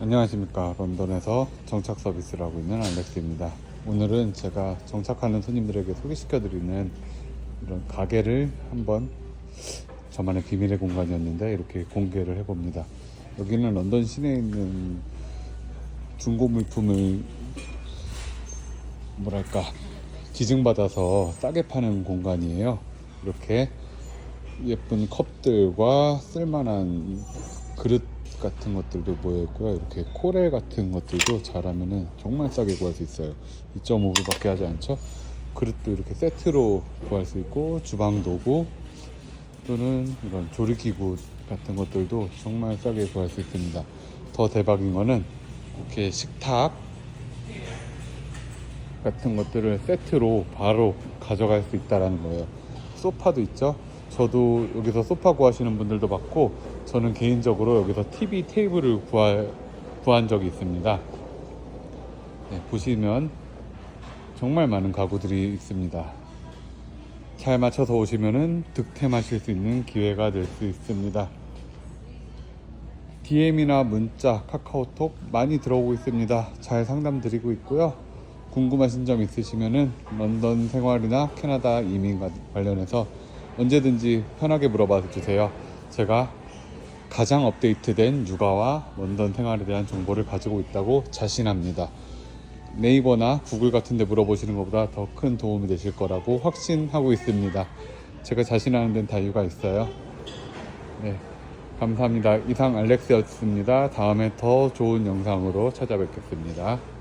안녕하십니까. 런던에서 정착 서비스를 하고 있는 알렉스입니다. 오늘은 제가 정착하는 손님들에게 소개시켜 드리는 이런 가게를 한번 저만의 비밀의 공간이었는데 이렇게 공개를 해봅니다. 여기는 런던 시내에 있는 중고 물품을 뭐랄까 기증받아서 싸게 파는 공간이에요. 이렇게 예쁜 컵들과 쓸만한 그릇 같은 것들도 모여 있고요. 이렇게 코레 같은 것들도 잘하면은 정말 싸게 구할 수 있어요. 2.5불 밖에 하지 않죠? 그릇도 이렇게 세트로 구할 수 있고 주방 도구 또는 이런 조리기구 같은 것들도 정말 싸게 구할 수 있습니다. 더 대박인 거는 이렇게 식탁 같은 것들을 세트로 바로 가져갈 수 있다라는 거예요. 소파도 있죠. 저도 여기서 소파 구하시는 분들도 봤고 저는 개인적으로 여기서 TV 테이블을 구할, 구한 적이 있습니다. 네, 보시면 정말 많은 가구들이 있습니다. 잘 맞춰서 오시면은 득템하실 수 있는 기회가 될 수 있습니다. DM이나 문자, 카카오톡 많이 들어오고 있습니다. 잘 상담 드리고 있고요. 궁금하신 점 있으시면은 런던 생활이나 캐나다 이민 관련해서 언제든지 편하게 물어봐 주세요. 제가 가장 업데이트된 육아와 런던 생활에 대한 정보를 가지고 있다고 자신합니다. 네이버나 구글 같은 데 물어보시는 것보다 더 큰 도움이 되실 거라고 확신하고 있습니다. 제가 자신하는 데는 다 이유가 있어요. 네. 감사합니다. 이상 알렉스였습니다. 다음에 더 좋은 영상으로 찾아뵙겠습니다.